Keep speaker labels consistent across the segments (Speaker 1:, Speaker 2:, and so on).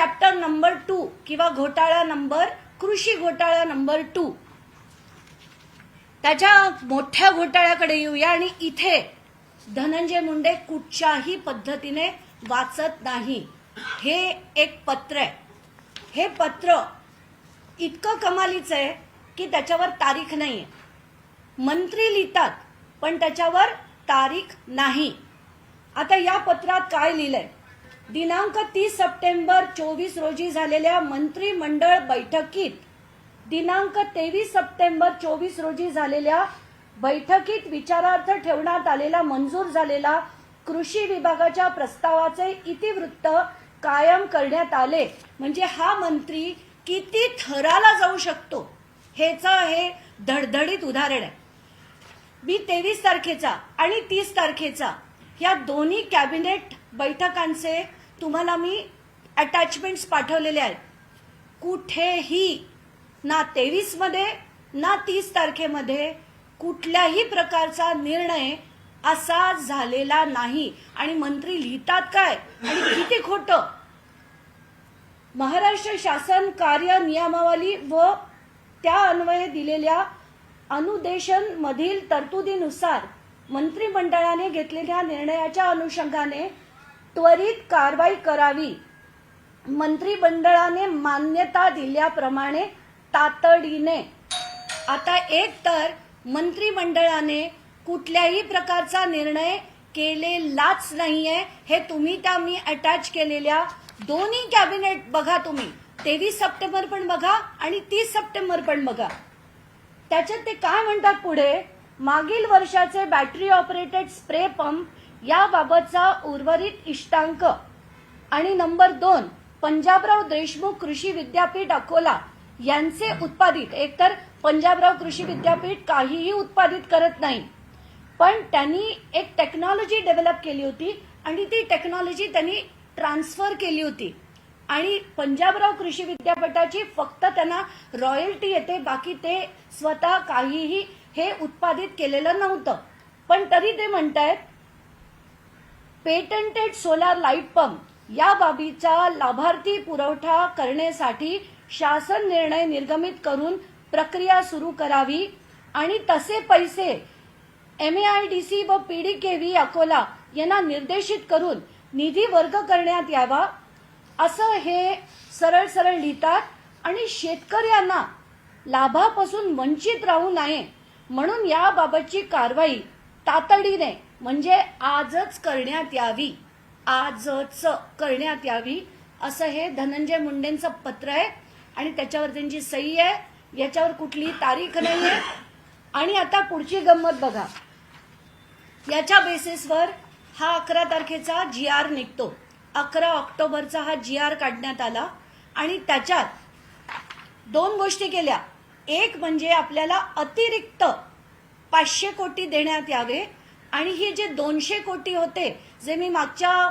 Speaker 1: Chapter number two किंवा घोटाळा number कृषी घोटाळा नंबर टू त्याच्या मोठ्या घोटाळ्याकडे येऊया आणि इथे धनंजय मुंडे कुठच्याही पद्धतीने वाचत नाही. हे एक पत्र आहे. हे पत्र इतकं कमालीचं आहे की त्याच्यावर तारीख नाहीये. मंत्री लिहितात पण त्याच्यावर तारीख नाही. आता या पत्रात काय लिहिलंय? दिनांक तीस सप्टेंबर चोवीस रोजी झालेल्या मंत्रिमंडळ बैठकीत दिनांक तेवीस सप्टेंबर चोवीस रोजी झालेल्या बैठकीत विचारार्थ ठेवण्यात आलेला मंजूर झालेला कृषी विभागाच्या प्रस्तावाचे इतिवृत्त कायम करण्यात आले. म्हणजे हा मंत्री किती थराला जाऊ शकतो? हेच हे धडधडीत उदाहरण आहे. मी तेवीस तारखेचा आणि तीस तारखेचा या दोन्ही कॅबिनेट बैठकांचे तुम्हाला मी अटॅचमेंट्स पाठवलेले आहेत. कुठेही ना तेवीसमध्ये ना तीस तारखेमध्ये कुठल्याही प्रकारचा निर्णय असा झालेला नाही. आणि मंत्री लिहितात काय? आणि किती खोटं? महाराष्ट्र शासन कार्य नियमावली व त्या अन्वये दिलेल्या अनुदेशन मधील तरतुदीनुसार मंत्रिमंडळाने घेतलेल्या निर्णयाच्या अनुषंगाने त्वरित कारवाई करावी. मंत्रिमंडळाने मान्यता दिल्याप्रमाणे तातडीने. आता एक तर मंत्रिमंडळाने कुठल्याही प्रकारचा निर्णय केलेलाच नाहीये. हे तुम्ही त्या मी अटॅच केलेल्या दोन्ही कॅबिनेट बघा तुम्ही. तेवीस सप्टेंबर पण बघा आणि तीस सप्टेंबर पण बघा. त्याच्यात ते काय म्हणतात पुढे? मागील वर्षाचे बॅटरी ऑपरेटेड स्प्रे पंप याबाबतचा उर्वरित इष्टांक. आणि नंबर दोन पंजाबराव देशमुख कृषी विद्यापीठ अकोला यांचे उत्पादित. एकतर पंजाबराव कृषी विद्यापीठ काहीही उत्पादित करत नाही पण त्यांनी एक टेक्नॉलॉजी डेव्हलप केली होती आणि ती टेक्नॉलॉजी त्यांनी ट्रान्सफर केली होती. आणि पंजाबराव कृषी विद्यापीठाची फक्त त्यांना रॉयल्टी येते बाकी ते स्वतः काहीही हे उत्पादित केलेलं नव्हतं. पण तरी ते म्हणतायत पेटंटेड सोलार लाइट पंप या बाबीचा लाभार्थी पुरवठा करण्यासाठी शासन निर्णय निर्गमित करून प्रक्रिया सुरू करावी आणि तसे पैसे एम आय डी सी व पीडीकेव्ही अकोला यांना निर्देशित करून निधी वर्ग करण्यात यावा असं हे सरळ सरळ लिहितात आणि शेतकऱ्यांना लाभापासून वंचित राहू नये म्हणून याबाबतची कारवाई तातडीने म्हणजे आजच करण्यात यावी. आजच करण्यात यावी. असं हे धनंजय मुंडेंचं पत्र आहे. आणि त्याच्यावर त्यांची सही आहे. याच्यावर कुठलीही तारीख नाही आहे आणि आता पुढची गंमत बघा. याच्या बेसिसवर हा अकरा तारखेचा जी आर निघतो. अकरा ऑक्टोबरचा हा जी आर काढण्यात आला. आणि त्याच्यात दोन गोष्टी केल्या. एक म्हणजे आपल्याला अतिरिक्त पाचशे कोटी देण्यात यावे. आणि हे जे दोनशे कोटी होते जे मी मागच्या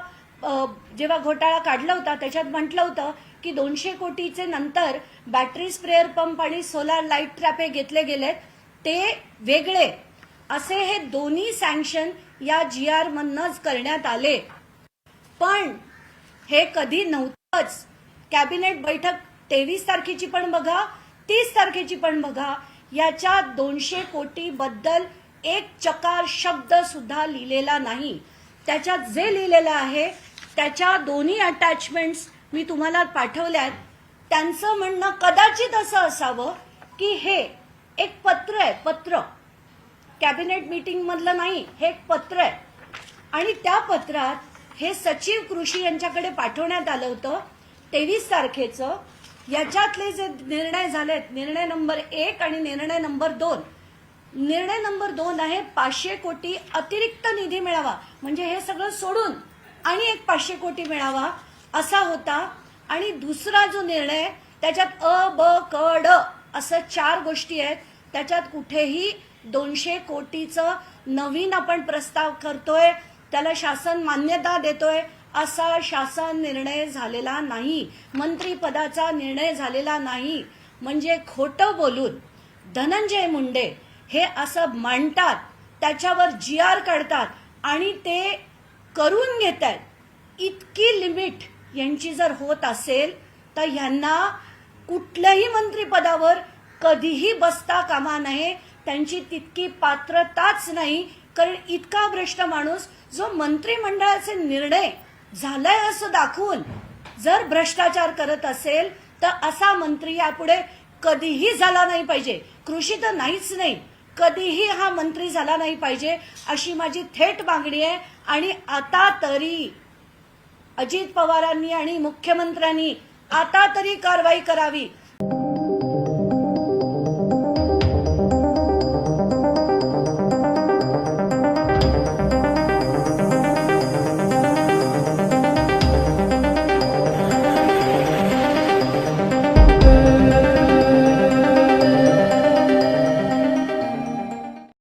Speaker 1: जेव्हा घोटाळा काढला होता त्याच्यात म्हटलं होतं की दोनशे कोटीचे नंतर बॅटरी स्प्रेअर पंप आणि सोलार लाइट ट्रॅपे घेतले गेलेत. ते वेगळे. असे हे दोन्ही सँक्शन या जी आर मधनच करण्यात आले. पण हे कधी नव्हतंच. कॅबिनेट बैठक तेवीस तारखेची पण बघा तीस तारखेची पण बघा याच्या दोनशे कोटी बद्दल एक चकार शब्द सुद्धा लिहिलेला नाही. त्याच्यात जे लिहिलेलं आहे त्याच्या दोन्ही अटॅचमेंट्स मी तुम्हाला पाठवल्यात. त्यांचं म्हणणं कदाचित असं असावं की हे एक पत्र आहे पत्र. कॅबिनेट मीटिंग मधलं नाही हे एक पत्र आहे. आणि त्या पत्रात हे सचिव कृषी यांच्याकडे पाठवण्यात आलं होतं तेवीस तारखेचं. याच्यातले जे निर्णय झालेत निर्णय नंबर एक आणि निर्णय नंबर दोन निर्णय नंबर दोन आहे पाचशे कोटी अतिरिक्त निधी मिळावा. म्हणजे हे सगळं सोडून आणि एक पाचशे कोटी मिळावा असा होता. आणि दुसरा जो निर्णय त्याच्यात अ ब क ड असं चार गोष्टी आहेत. त्याच्यात कुठेही दोनशे कोटीचं नवीन आपण प्रस्ताव करतोय त्याला शासन मान्यता देतोय असा शासन निर्णय झालेला नाही. मंत्रिपदाचा निर्णय झालेला नाही. म्हणजे खोटं बोलून धनंजय मुंडे हे असं मांडतात त्याच्यावर जी आर काढतात आणि ते करून घेत आहेत. इतकी लिमिट यांची जर होत असेल तर ह्यांना कुठल्याही मंत्रिपदावर कधीही बसता कामा नये त्यांची तितकी पात्रताच नाही कारण इतका भ्रष्ट माणूस जो मंत्रिमंडळाचे निर्णय झालाय असं दाखवून जर भ्रष्टाचार करत असेल तर असा मंत्री यापुढे कधीही झाला नाही पाहिजे. कृषी तर नाहीच नाही. कधीही हा मंत्री झाला नाही पाहिजे अशी माझी थेट मागणी आहे. आणि आता तरी अजित पवारांनी आणि मुख्यमंत्र्यांनी आता तरी कारवाई करावी.